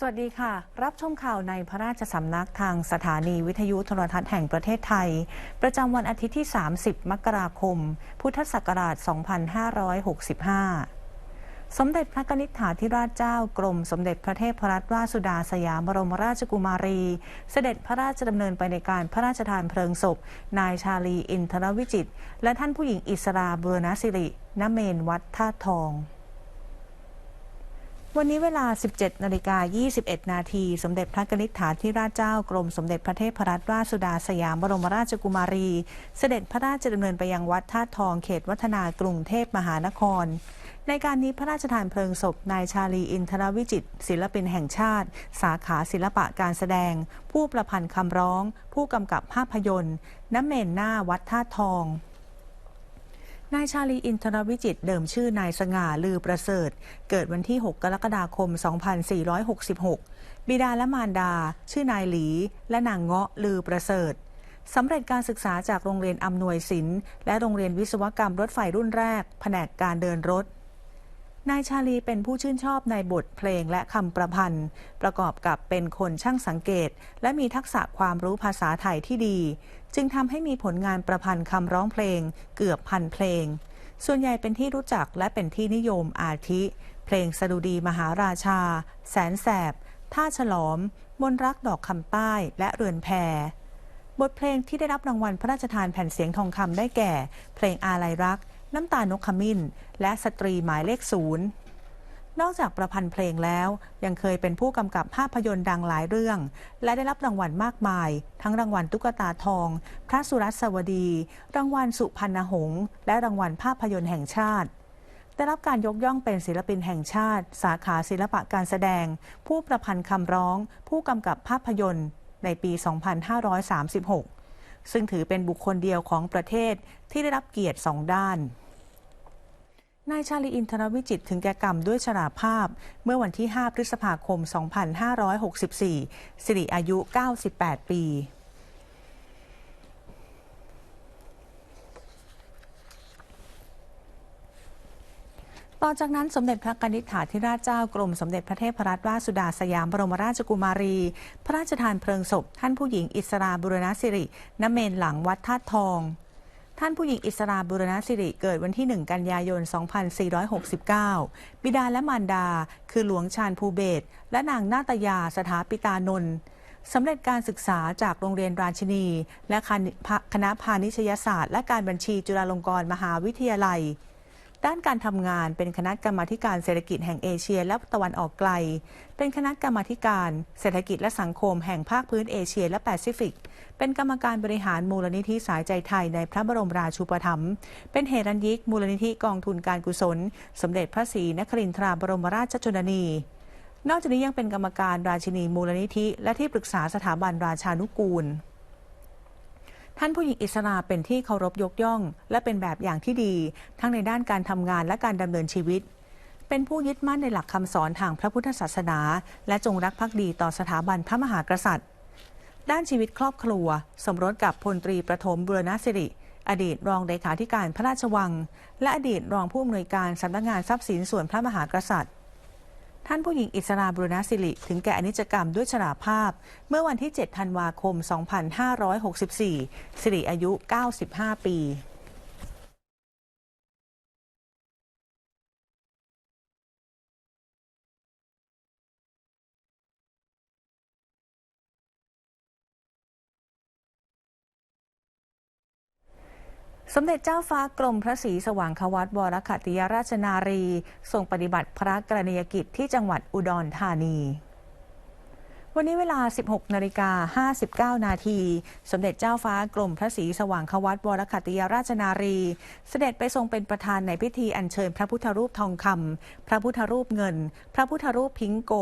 สวัสดีค่ะ รับชมข่าวในพระราชสำนักทางสถานีวิทยุโทรทัศน์แห่งประเทศไทย ประจำวันอาทิตย์ที่ 30 มกราคม พุทธศักราช 2565 สมเด็จพระกนิษฐาธิราชเจ้ากรมสมเด็จพระเทพรัตนราชสุดาสยามบรมราชกุมารี เสด็จพระราชดำเนินไปในการพระราชทานเพลิงศพ นายชาลีอินทรวิจิตรและท่านผู้หญิงอิสราบุรณสิริณเมนวัดท่าทอง วันนี้เวลา 17 นาฬิกา 21 นาที สมเด็จพระกนิษฐาธิราชเจ้ากรมสมเด็จพระเทพรัตนราชสุดาสยามบรมราชกุมารี เสด็จพระราชดำเนินไปยังวัดท่าทองเขตวัฒนากรุงเทพมหานคร ในการนี้พระราชทานเพลิงศพนายชาลีอินทรวิจิตรศิลปินแห่งชาติ สาขาศิลปะการแสดง ผู้ประพันธ์คำร้อง ผู้กำกับภาพยนตร์ น้ำเมนหน้าวัดท่าทอง นายชาลีอินทรวิจิตเดิมชื่อนายสง่าลือประเสริฐ เกิดวันที่ 6 กรกฎาคม 2466 บิดาและมารดา ชื่อนายหลี และนางเงาะลือประเสริฐสำเร็จการศึกษาจากโรงเรียนอำนวยศิลป์และโรงเรียนวิศวกรรมรถไฟรุ่นแรก แผนกการเดินรถ นายชาลีเป็นผู้ชื่นชอบในบทเพลงและคำประพันธ์ ประกอบกับเป็นคนช่างสังเกต และมีทักษะความรู้ภาษาไทยที่ดี จึงทำให้มีผลงานประพันธ์คำร้องเพลง เกือบพันเพลง ส่วนใหญ่เป็นที่รู้จักและเป็นที่นิยมอาทิ เพลงสดุดีมหาราชา แสนแสบ ท่าฉลอม มนรักดอกคำใต้และเรือนแพบทเพลงที่ได้รับรางวัลพระราชทานแผ่นเสียงทองคำได้แก่ เพลงอาลัยรัก น้ำตาลนกขมิ้น และสตรีหมายเลขศูนย์นอกจากประพันธ์เพลงแล้ว ยังเคยเป็นผู้กำกับภาพยนตร์ดังหลายเรื่อง และได้รับรางวัลมากมาย ทั้งรางวัลตุ๊กตาทอง พระสุรัสวดี รางวัลสุพรรณหงษ์และรางวัลภาพยนตร์แห่งชาติ ได้รับการยกย่องเป็นศิลปินแห่งชาติ สาขาศิลปะการแสดง ผู้ประพันธ์คำร้อง ผู้กำกับภาพยนตร์ในปี 2536 ซึ่งถือเป็นบุคคลเดียวของประเทศที่ได้รับเกียรติสองด้าน นายชาลีอินทรวิจิตถึงแก่กรรมด้วยชราภาพ เมื่อวันที่ 5 พฤษภาคม 2564 สิริอายุ 98 ปีต่อจากนั้นสมเด็จพระกนิษฐาธิราชเจ้ากรมสมเด็จพระเทพรัตนราชสุดาสยามบรมราชกุมารี พระราชทานเพลิงศพ ท่านผู้หญิงอิสราบุรณสิริณเมนหลังวัดธาตุทอง ท่านผู้หญิงอิสราบุรณสิริเกิดวันที่ 1 กันยายน 2469 บิดาและมารดา คือหลวงชาญภูเบศและนางนาตยาสถาปิตานนท์สำเร็จการศึกษาจากโรงเรียนราชินี และคณะพาณิชยศาสตร์ และการบัญชีจุฬาลงกรณ์มหาวิทยาลัย ด้านการทำงานเป็นคณะกรรมาการเศรษฐกิจแห่งเอเชีย และตะวันออกไกล เป็นคณะกรรมาการเศรษฐกิจและสังคมแห่งภาคพื้นเอเชียและแปซิฟิก เป็นกรรมการบริหารมูลนิธิสายใจไทยในพระบรมราชูปถัมภ์ เป็นเฮรัญยิก มูลนิธิกองทุนการกุศล สมเด็จพระศรีนครินทราบรมราชชนนีนอกจากนี้ยังเป็นกรรมการราชินีมูลนิธิ และที่ปรึกษาสถาบันราชานุกูล ท่านผู้หญิงอิสราเป็นที่เคารพยกย่อง และเป็นแบบอย่างที่ดี ทั้งในด้านการทำงานและการดำเนินชีวิต เป็นผู้ยึดมั่นในหลักคำสอนทางพระพุทธศาสนา และจงรักภักดีต่อสถาบันพระมหากษัตริย์ ด้านชีวิตครอบครัว สมรสกับพลตรีประถมบุรณสิริ อดีตรองเลขาธิการพระราชวัง และอดีตรองผู้อำนวยการสำนักงานทรัพย์สินส่วนพระมหากษัตริย์ ท่านผู้หญิงอิสราบุรณสิริ ถึงแก่อนิจกรรมด้วยชราภาพ เมื่อวันที่ 7 ธันวาคม 2564 สิริอายุ 95 ปี สมเด็จเจ้าฟ้ากรมพระศรีสว่างควัตวรคติยราชนารี ทรงปฏิบัติพระกรณียกิจที่จังหวัดอุดรธานี วันนี้เวลา 16 นาฬิกา 59 นาที สมเด็จเจ้าฟ้ากรมพระศรีสว่างควัตวรคติยราชนารี เสด็จไปทรงเป็นประธานในพิธีอัญเชิญพระพุทธรูปทองคำ พระพุทธรูปเงิน พระพุทธรูปพิงโก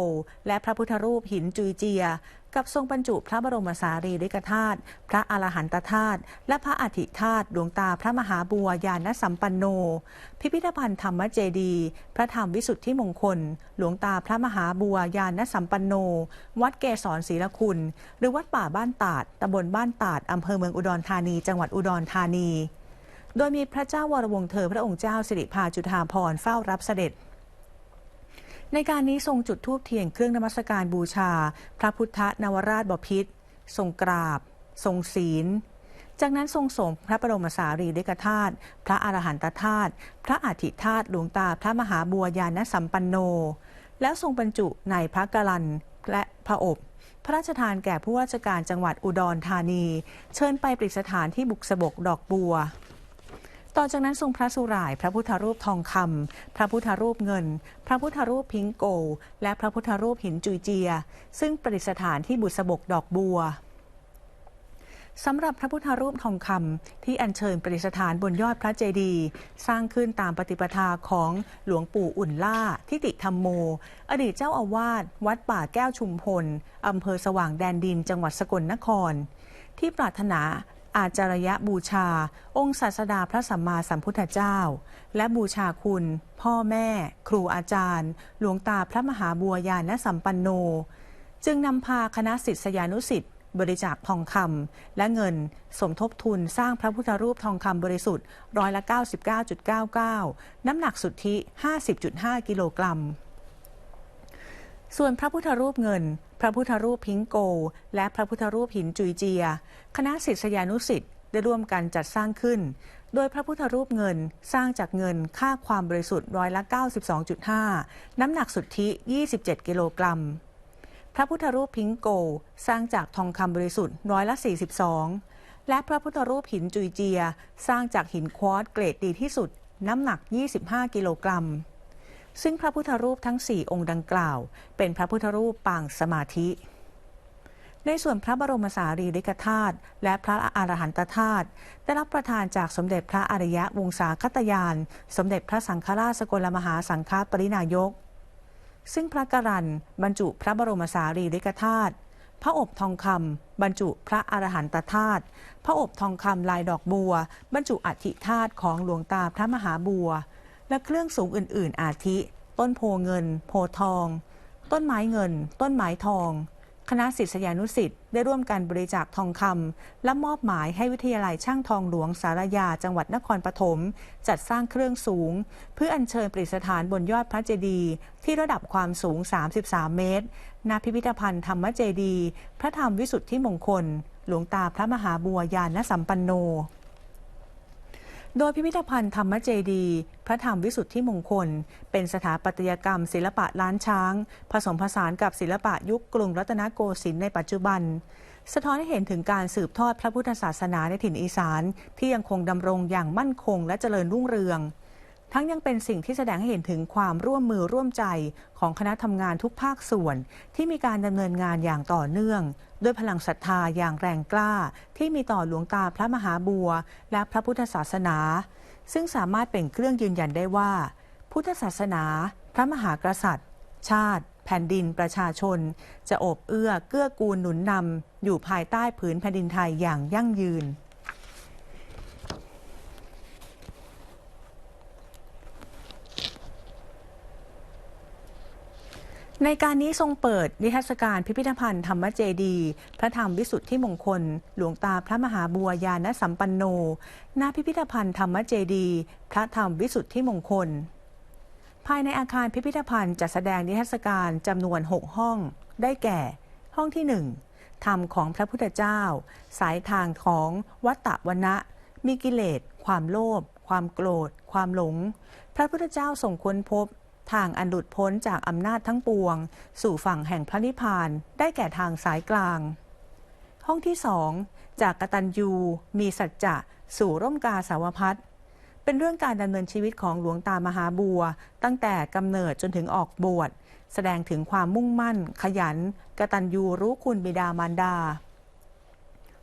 และพระพุทธรูปหินจุยเจีย กับทรงบรรจุพระบรมสารีริกธาตุพระอรหันตธาตุและพระอธิธาตุดวงตาพระมหาบัวยานสัมปันโน พิพิธภัณฑ์ธรรมเจดี พระธรรมวิสุทธิมงคล หลวงตาพระมหาบัวยานสัมปันโน วัดเกศรศรีละคุณ หรือวัดป่าบ้านตาดตำบลบ้านตาดอำเภอเมืองอุดรธานี จังหวัดอุดรธานี โดยมีพระเจ้าวรวงศ์เธอพระองค์เจ้าสิริพาจุฑาภรณ์เฝ้ารับเสด็จ ในการนี้ทรงจุดธูปเทียนเครื่องนมัสการบูชา พระพุทธนวราชบพิตรทรงกราบ ทรงศีล จากนั้นทรงส่งพระบรมสารีริกธาตุพระอรหันตธาตุพระอธิธาตุหลวงตาพระมหาบัวยานสัมปันโน แล้วทรงบรรจุในพระกรันและพระอบพระราชทานแก่ผู้ว่าราชการจังหวัดอุดรธานี เชิญไปประดิษฐานที่บุกสบกดอกบัว ต่อจากนั้นทรงพระสุร่าย พระพุทธรูปทองคำพระพุทธรูปเงิน พระพุทธรูปพิงโก และพระพุทธรูปหินจุยเจีย ซึ่งประดิษฐานที่บุษบกดอกบัวสำหรับพระพุทธรูปทองคำที่อัญเชิญประดิษฐานบนยอดพระเจดีย์สร้างขึ้นตามปฏิปทาของหลวงปู่อุ่นล่า ทิติธรรมโม อดีตเจ้าอาวาสวัดป่าแก้วชุมพลอำเภอสว่างแดนดินจังหวัดสกลนคร ที่ปรารถนา อาจารยบูชา องค์ศาสดาพระสัมมาสัมพุทธเจ้า และบูชาคุณ พ่อแม่ ครูอาจารย์ หลวงตาพระมหาบัวยานสัมปันโน จึงนำพาคณะศิษยานุศิษย์บริจาคทองคำและเงินสมทบทุนสร้างพระพุทธรูปทองคำบริสุทธิ์ร้อยละ 99.99 น้ำหนักสุทธิ 50.5 กิโลกรัม ส่วนพระพุทธรูปเงิน พระพุทธรูปพิงโก และพระพุทธรูปหินจุยเจีย คณะศิษยานุศิษย์ได้ร่วมกันจัดสร้างขึ้น โดยพระพุทธรูปเงินสร้างจากเงินค่าความบริสุทธิ์ร้อยละ 92.5 น้ำหนักสุทธิ 27 กิโลกรัม พระพุทธรูปพิงโก สร้างจากทองคำบริสุทธิ์ร้อยละ 42 และพระพุทธรูปหินจุยเจีย สร้างจากหินควอตเกรดดีที่สุด น้ำหนัก 25 กิโลกรัม ซึ่งพระพุทธรูปทั้ง 4 องค์ดังกล่าว เป็นพระพุทธรูปปางสมาธิ ในส่วนพระบรมสารีริกธาตุและพระอรหันตธาตุได้รับประทานจากสมเด็จพระอริยวงศาคตยาน สมเด็จพระสังฆราชสกลมหาสังฆปรินายก ซึ่งพระกรันบรรจุพระบรมสารีริกธาตุพระอบทองคำบรรจุพระอรหันตธาตุพระอบทองคำลายดอกบัว บรรจุอัฐิธาตุของหลวงตาพระมหาบัว และเครื่องสูงอื่น ๆ อาทิ ต้นโพเงิน โพทอง ต้นไม้เงิน ต้นไม้ทอง คณะศิษยานุศิษย์ได้ร่วมกันบริจาคทองคำและมอบหมายให้วิทยาลัยช่างทองหลวงสารยาจังหวัดนครปฐมจัดสร้างเครื่องสูง เพื่ออัญเชิญประดิษฐานบนยอดพระเจดีย์ที่ระดับความสูง 33 เมตรณพิพิธภัณฑ์ธรรมเจดีย์พระธรรมวิสุทธิมงคล หลวงตาพระมหาบัวยานสัมปันโน โดยพิพิธภัณฑ์ธรรมเจดี พระธรรมวิสุทธิมงคล เป็นสถาปัตยกรรม ศิลปะล้านช้าง ผสมผสานกับศิลปะยุคกรุงรัตนโกสินทร์ในปัจจุบัน สะท้อนให้เห็นถึงการสืบทอดพระพุทธศาสนาในถิ่นอีสาน ที่ยังคงดำรงอย่างมั่นคงและเจริญรุ่งเรือง ทั้งยังเป็นสิ่งที่แสดงให้เห็นถึงความร่วมมือร่วมใจของคณะทำงานทุกภาคส่วน ที่มีการดำเนินงานอย่างต่อเนื่อง ด้วยพลังศรัทธาอย่างแรงกล้า ที่มีต่อหลวงตาพระมหาบัว และพระพุทธศาสนา ซึ่งสามารถเป็นเครื่องยืนยันได้ว่า พุทธศาสนา พระมหากษัตริย์ ชาติ แผ่นดินประชาชน จะอบเอื้อเกื้อกูลหนุนนำอยู่ภายใต้ผืนแผ่นดินไทยอย่างยั่งยืน ในการนี้ทรงเปิดนิทรรศการพิพิธภัณฑ์ธรรมเจดี พระธรรมวิสุทธิมงคล หลวงตาพระมหาบัวยานสัมปันโน ณ พิพิธภัณฑ์ธรรมเจดี พระธรรมวิสุทธิมงคล ภายในอาคารพิพิธภัณฑ์จัดแสดงนิทรรศการจำนวน 6 ห้อง ได้แก่ ห้องที่ 1 ธรรมของพระพุทธเจ้า สายทางของวัตตะวนะ มีกิเลส ความโลภ ความโกรธ ความหลง พระพุทธเจ้าส่งค้นพบ ทางอันหลุดพ้นจากอำนาจทั้งปวง สู่ฝั่งแห่งพระนิพพาน ได้แก่ทางสายกลาง ห้องที่สองจากกตัญญูมีสัจจะสู่ร่มกาสาวพัฒเป็นเรื่องการดำเนินชีวิตของหลวงตามหาบัว ตั้งแต่กำเนิดจนถึงออกบวชแสดงถึงความมุ่งมั่น ขยัน กตัญญูรู้คุณบิดามารดา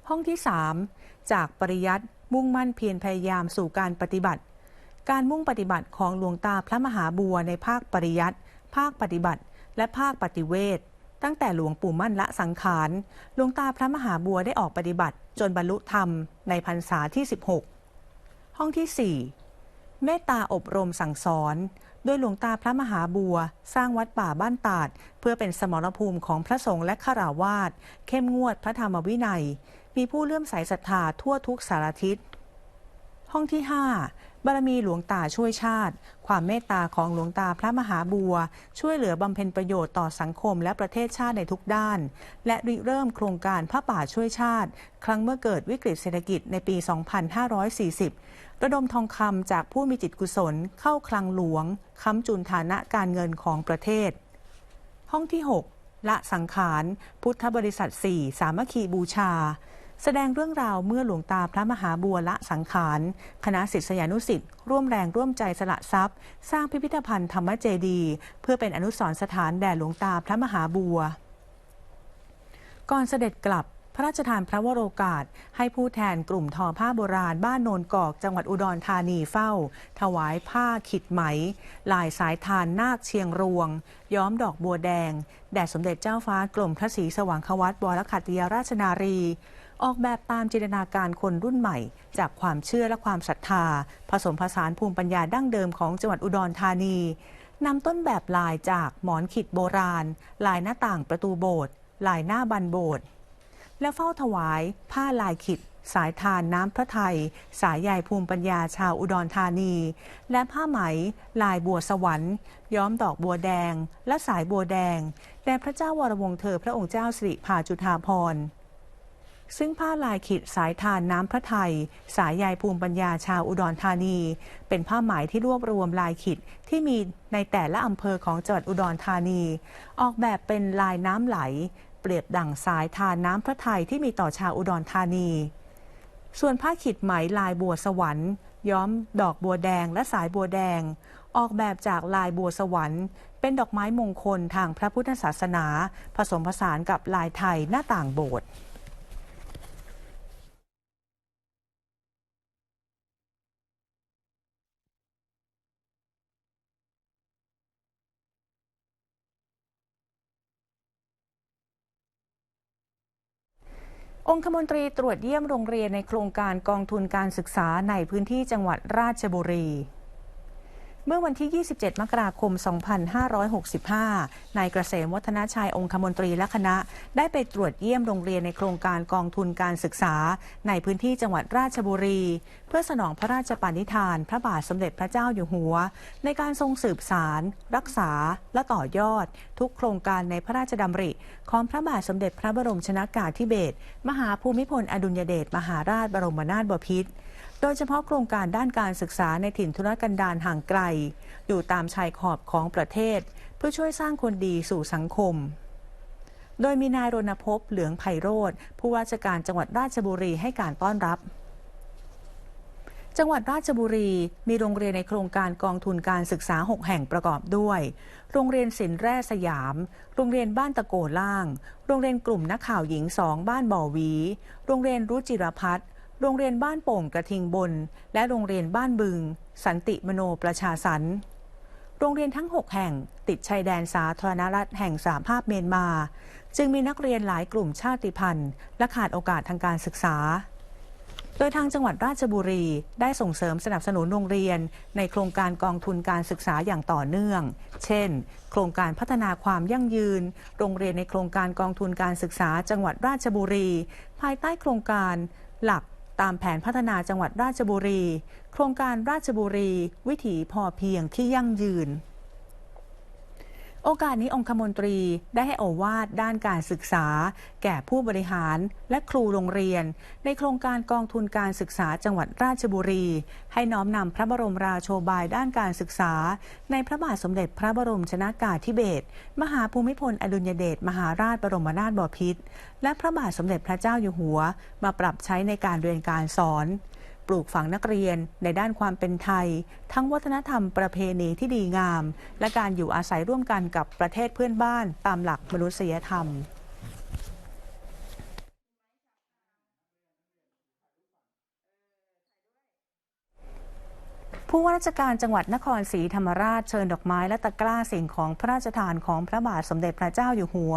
ห้องที่ 3 จากปริยัติมุ่งมั่นเพียรพยายามสู่การปฏิบัติ การมุ่งปฏิบัติของหลวงตาพระมหาบัวในภาคปริยัติ ภาคปฏิบัติ และภาคปฏิเวทตั้งแต่หลวงปู่มั่นละสังขาร หลวงตาพระมหาบัวได้ออกปฏิบัติ จนบรรลุธรรมในพรรษาที่ 16 ห้องที่ 4 เมตตาอบรมสั่งสอนโดยหลวงตาพระมหาบัว สร้างวัดป่าบ้านตาด เพื่อเป็นสมรภูมิของพระสงฆ์และขราวาสเข้มงวดพระธรรมวินัย มีผู้เลื่อมใสศรัทธาทั่วทุกสารทิศ ห้องที่ 5 บารมีหลวงตาช่วยชาติ ความเมตตาของหลวงตาพระมหาบัว ช่วยเหลือบำเพ็ญประโยชน์ต่อสังคมและประเทศชาติในทุกด้าน และริเริ่มโครงการพระป่าช่วยชาติ ครั้งเมื่อเกิดวิกฤตเศรษฐกิจในปี 2540 ระดมทองคำจากผู้มีจิตกุศล เข้าคลังหลวงค้ำจุนฐานะการเงินของประเทศ ห้องที่ 6 ละสังขาร พุทธบริษัท 4 สามัคคีบูชา แสดงเรื่องราวเมื่อหลวงตาพระมหาบัวละสังขาร คณะศิษยานุสิษย์ร่วมแรงร่วมใจสละทรัพย์ สร้างพิพิธภัณฑ์ธรรมเจดี เพื่อเป็นอนุสรณ์สถานแด่หลวงตาพระมหาบัว ก่อนเสด็จกลับพระราชทานพระวโรกาส ให้ผู้แทนกลุ่มทอผ้าโบราณ บ้านโนนกอกจังหวัดอุดรธานีเฝ้า ถวายผ้าขิดไหม ลายสายทานนาคเชียงรวง ย้อมดอกบัวแดง แด่สมเด็จเจ้าฟ้ากรมพระศรีสว่างควัตวรขัตติยราชนารี ออกแบบตามจินตนาการคนรุ่นใหม่ จากความเชื่อและความศรัทธา ผสมผสานภูมิปัญญาดั้งเดิมของจังหวัดอุดรธานีนำต้นแบบลายจากหมอนขิดโบราณ ลายหน้าต่างประตูโบสถ์ลายหน้าบันโบสถ์และเฝ้าถวาย ผ้าลายขิด สายทานน้ำพระไทย สายใยภูมิปัญญาชาวอุดรธานี และผ้าไหม ลายบัวสวรรค์ย้อมดอกบัวแดง และสายบัวแดงแด่พระเจ้าวรวงเธอพระองค์เจ้าสิริภาจุฑาภรณ์ ซึ่งผ้าลายขิดสายทานน้ำพระไทย สายใยภูมิปัญญาชาวอุดรธานี เป็นผ้าไหมที่รวบรวมลายขิดที่มีในแต่ละอำเภอของจังหวัดอุดรธานี ออกแบบเป็นลายน้ำไหล เปรียบดั่งสายทานน้ำพระไทยที่มีต่อชาวอุดรธานี ส่วนผ้าขิดไหมลายบัวสวรรค์ย้อมดอกบัวแดงและสายบัวแดง ออกแบบจากลายบัวสวรรค์ เป็นดอกไม้มงคลทางพระพุทธศาสนา ผสมผสานกับลายไทยหน้าต่างโบสถ์ องคมนตรีตรวจเยี่ยมโรงเรียนในโครงการกองทุนการศึกษาในพื้นที่จังหวัดราชบุรี เมื่อวันที่ 27 มกราคม 2565 นายเกษมวัฒนาชัยองคมนตรีและคณะ ได้ไปตรวจเยี่ยมโรงเรียนในโครงการกองทุนการศึกษา ในพื้นที่จังหวัดราชบุรี เพื่อสนองพระราชปณิธาน พระบาทสมเด็จพระเจ้าอยู่หัว ในการทรงสืบสาร รักษา และต่อยอด ทุกโครงการในพระราชดำริ ของพระบาทสมเด็จพระบรมชนากาธิเบศรมหาภูมิพลอดุลยเดชมหาราชบรมนาถบพิตร โดยเฉพาะโครงการด้านการศึกษาในถิ่นทุรกันดารห่างไกล อยู่ตามชายขอบของประเทศ เพื่อช่วยสร้างคนดีสู่สังคม โดยมีนายรณพบเหลืองไพโรธผู้ว่าราชการจังหวัดราชบุรีให้การต้อนรับจังหวัดราชบุรีมีโรงเรียนในโครงการกองทุนการศึกษา 6 แห่งประกอบด้วย โรงเรียนศิลแร่สยาม โรงเรียนบ้านตะโกล่าง โรงเรียนกลุ่มนักข่าวหญิงสองบ้านบ่อวี โรงเรียนรุจิรพัฒน์ โรงเรียนบ้านโป่งกระทิงบน และโรงเรียนบ้านบึง สันติมโนประชาสรรโรงเรียนทั้ง 6 แห่งติดชายแดนสาธารณรัฐแห่งสาภาพเมียนมา จึงมีนักเรียนหลายกลุ่มชาติพันธุ์ และขาดโอกาสทางการศึกษา โดยทางจังหวัดราชบุรีได้ส่งเสริมสนับสนุนโรงเรียน ในโครงการกองทุนการศึกษาอย่างต่อเนื่อง เช่น โครงการพัฒนาความยั่งยืน โรงเรียนในโครงการกองทุนการศึกษาจังหวัดราชบุรี ภายใต้โครงการหลัก ตามแผนพัฒนาจังหวัดราชบุรี โครงการราชบุรี วิถีพอเพียงที่ยั่งยืน โอกาสนี้องคมนตรีได้ให้โอวาทด้านการศึกษา แก่ผู้บริหารและครูโรงเรียน ในโครงการกองทุนการศึกษาจังหวัดราชบุรี ให้น้อมนำพระบรมราโชบายด้านการศึกษา ในพระบาทสมเด็จพระบรมชนากาธิเบศรมหาภูมิพลอดุลยเดชมหาราชบรมนาถบพิตรและพระบาทสมเด็จพระเจ้าอยู่หัว มาปรับใช้ในการเรียนการสอน ปลูกฝังนักเรียนในด้านความเป็นไทย ทั้งวัฒนธรรมประเพณีที่ดีงาม และการอยู่อาศัยร่วมกันกับประเทศเพื่อนบ้านตามหลักมนุษยธรรมผู้ว่าราชการจังหวัดนครศรีธรรมราชเชิญดอกไม้และตะกร้าสิ่งของพระราชทานของพระบาทสมเด็จพระเจ้าอยู่หัว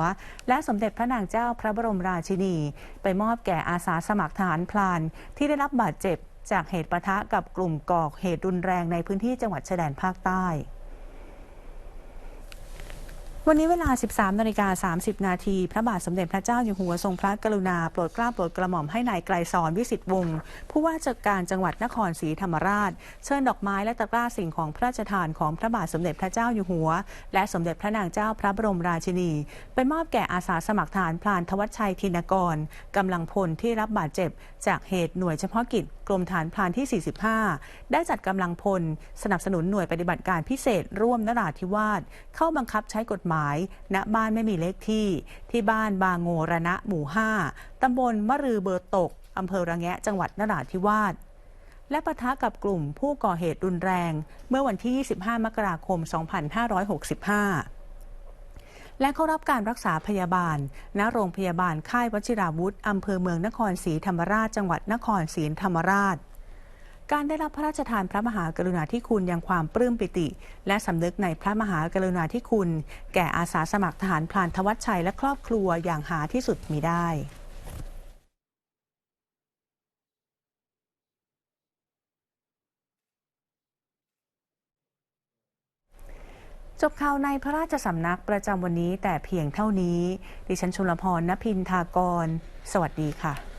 และสมเด็จพระนางเจ้าพระบรมราชินี ไปมอบแก่อาสาสมัครทหารพลานที่ได้รับบาดเจ็บ จากเหตุปะทะกับกลุ่มก่อเหตุรุนแรงในพื้นที่จังหวัดชายแดนภาคใต้ วันนี้เวลา 13นาฬิกา30 นาที พระบาทสมเด็จพระเจ้าอยู่หัวทรงพระกรุณา โปรดเกล้าโปรดกระหม่อมให้นายไกรสอนวิสิตวงศ์ผู้ว่าราชการจังหวัดนครศรีธรรมราช เชิญดอกไม้และตะกร้าสิ่งของพระราชทานของพระบาทสมเด็จพระเจ้าอยู่หัว และสมเด็จพระนางเจ้าพระบรมราชินี ไปมอบแก่อาสาสมัครทหารพลานทวัชชัยธินกรกำลังพลที่รับบาดเจ็บ จากเหตุหน่วยเฉพาะกิจกรมฐานพรานที่ 45 ได้จัดกำลังพล สนับสนุนหน่วยปฏิบัติการพิเศษ ร่วมนราธิวาสเข้าบังคับใช้กฎหมายณ บ้านไม่มีเลขที่ ที่บ้านบางโงระณะหมู่ 5 ตำบลมะรือเบอร์ตก อำเภอระแงะ จังหวัดนราธิวาส และปะทะกับกลุ่มผู้ก่อเหตุรุนแรง เมื่อวันที่ 25 มกราคม 2565และเข้ารับการรักษาพยาบาล ณ โรงพยาบาลค่ายวชิราวุธ อำเภอเมืองนครศรีธรรมราช จังหวัดนครศรีธรรมราช การได้รับพระราชทานพระมหากรุณาธิคุณยังความปลื้มปิติ และสำนึกในพระมหากรุณาธิคุณ แก่อาสาสมัครทหารพลานทวัชชัยและครอบครัวอย่างหาที่สุดมิได้จบข่าวในพระราชสำนักประจำวันนี้แต่เพียงเท่านี้ ดิฉันชุลพรณพินทากร สวัสดีค่ะ